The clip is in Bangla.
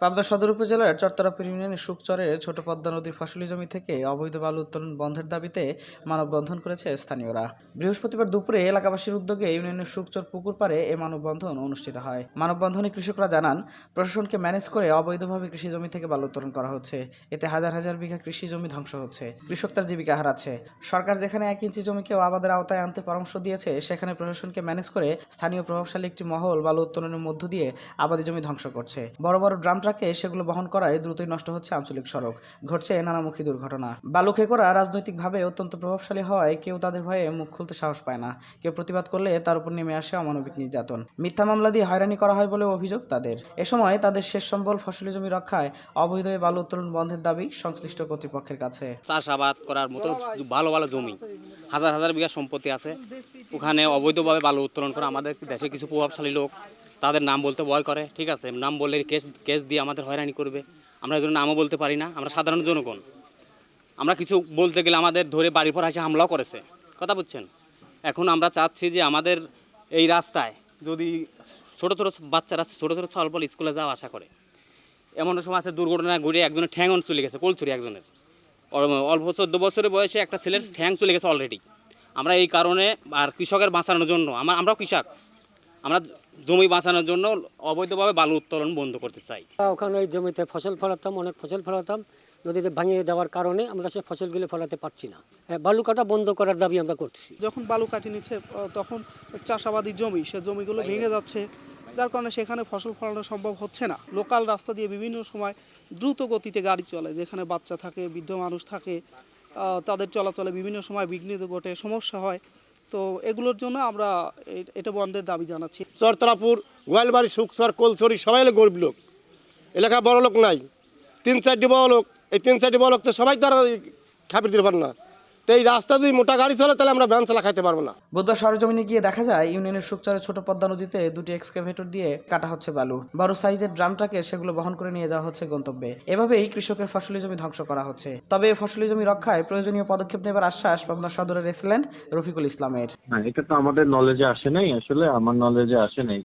পাবনা সদর উপজেলার চট্টরাপুর ইউনিয়নের সুকচরের ছোট পদ্মা নদীর ফসলি জমি থেকে অবৈধ বালু উত্তোলন বন্ধের দাবিতে মানববন্ধন করেছে স্থানীয়রা। বৃহস্পতিবার দুপুরে এলাকাবাসীর উদ্যোগে ইউনিয়নের সুকচর পুকুর পাড়ে এ মানববন্ধন অনুষ্ঠিত হয়। মানববন্ধনে কৃষকরা জানান, প্রশাসনকে ম্যানেজ করে অবৈধভাবে কৃষি জমি থেকে বালু উত্তোলন করা হচ্ছে। এতে হাজার হাজার বিঘা কৃষি জমি ধ্বংস হচ্ছে। কৃষক তার জীবিকা হারাচ্ছে। সরকার যেখানে এক ইঞ্চি জমিকেও আবাদের আওতায় আনতে পরামর্শ দিয়েছে, সেখানে প্রশাসনকে ম্যানেজ করে স্থানীয় প্রভাবশালী একটি মহল বালু উত্তোলনের মধ্য দিয়ে আবাদি জমি ধ্বংস করছে। বড় বড় ড্রাম ট্রাকে সেগুলো বহন করায় দ্রুতই নষ্ট হচ্ছে আঞ্চলিক সড়ক। ঘটছে নানামুখী দুর্ঘটনা। বালু খেকোরা রাজনৈতিকভাবে অত্যন্ত প্রভাবশালী হওয়ায় কেউ তাদের ভয়ে মুখ খুলতে সাহস পায় না। কেউ প্রতিবাদ করলে তার উপর নেমে আসে অমানবিক নির্যাতন। মিথ্যা মামলা দিয়ে হয়রানি করা হয় বলে অভিযোগ তাদের। এ সময় তাদের শেষ সম্বল ফসলি জমি রক্ষায় অবৈধ বালু উত্তোলন বন্ধের দাবি সংশ্লিষ্ট কর্তৃপক্ষের কাছে। চাষাবাদ করার মতো ভালো ভালো জমি। হাজার হাজার বিঘা সম্পত্তি আছে। ওখানে অবৈধভাবে বালু উত্তোলন করে আমাদের দেশে কিছু প্রভাবশালী লোক তাদের নাম বলতে ভয় করে, ঠিক আছে? নাম বললে কেস কেস দিয়ে আমাদের হয়রানি করবে। আমরা এই জন্য নামও বলতে পারি না, আমরা সাধারণ জনগণ। আমরা কিছু বলতে গেলে আমাদের ধরে বাড়ির পর এসে হামলাও করেছে। কথা বুঝছেন? এখন আমরা চাচ্ছি যে আমাদের এই রাস্তায় যদি ছোটো ছোটো বাচ্চারা ছোটো ছোটো ছল পল স্কুলে যাওয়া আশা করে। এমন সময় আছে দুর্ঘটনা ঘুরে একজনের ঠ্যাং চলে গেছে, কলচুরি একজনের। অল্প চোদ্দ বছরের বয়সে একটা ছেলের ঠ্যাং চলে গেছে অলরেডি আমরা এই কারণে আর কৃষকের বাঁচানোর জন্য আমরা আমরাও কৃষক। আমরা জমি বাঁচানোর জন্য অবৈধভাবে বালু উত্তোলন বন্ধ করতে চাই। ওখানে ওই জমিতে ফসল ফলাতাম অনেক ফসল ফলাতাম। নদীতে ভাঙিয়ে দেওয়ার কারণে আমরা সে ফসলগুলো ফলাতে পারছি না। হ্যাঁ, বালু কাটা বন্ধ করার দাবি আমরা করছি। যখন বালু কাটি নিচ্ছে তখন চাষাবাদী জমি সে জমিগুলো ভেঙে যাচ্ছে। যার কারণে সেখানে ফসল ফলানো সম্ভব হচ্ছে না। লোকাল রাস্তা দিয়ে বিভিন্ন সময় দ্রুত গতিতে গাড়ি চলে, যেখানে বাচ্চা থাকে, বৃদ্ধ মানুষ থাকে তাদের চলাচলে বিভিন্ন সময় বিঘ্নিত ঘটে, সমস্যা হয়। তো এগুলোর জন্য আমরা এটা বন্ধের দাবি জানাচ্ছি। চরতলাপুর, গোয়ালবাড়ি, সুকসর, কোলছড়ি, সবাই গরিব লোক। এলাকা বড় লোক নাই। তিন চারটি বড় লোক, এই তিন চারটি বড় লোক তো সবাই তারা খাপির দিতে পারে না। তো এই রাস্তা যদি মোটা গাড়ি চলে তাহলে আমরা ভ্যান চালা খাইতে পারব না। বুধবার সরজমিনে গিয়ে দেখা যায় ইউনিয়নের সুকচরের ছোট পদ্মা নদীতে দুটি এক্সকেভেটর দিয়ে কাটা হচ্ছে বালু। বড় সাইজের ড্রামটাকে সেগুলো বহন করে নিয়ে যাওয়া হচ্ছে গন্তব্যে। এভাবেই কৃষকের ফসলি জমি ধ্বংস করা হচ্ছে। তবে এই ফসলি জমি রক্ষায় প্রয়োজনীয় পদক্ষেপ নেবার আশ্বাস পাবনা সদরের রেসিডেন্ট রফিকুল ইসলামের। না এটা তো আমাদের নলেজে আসে নাই। আসলে আমার নলেজে আসে নাই।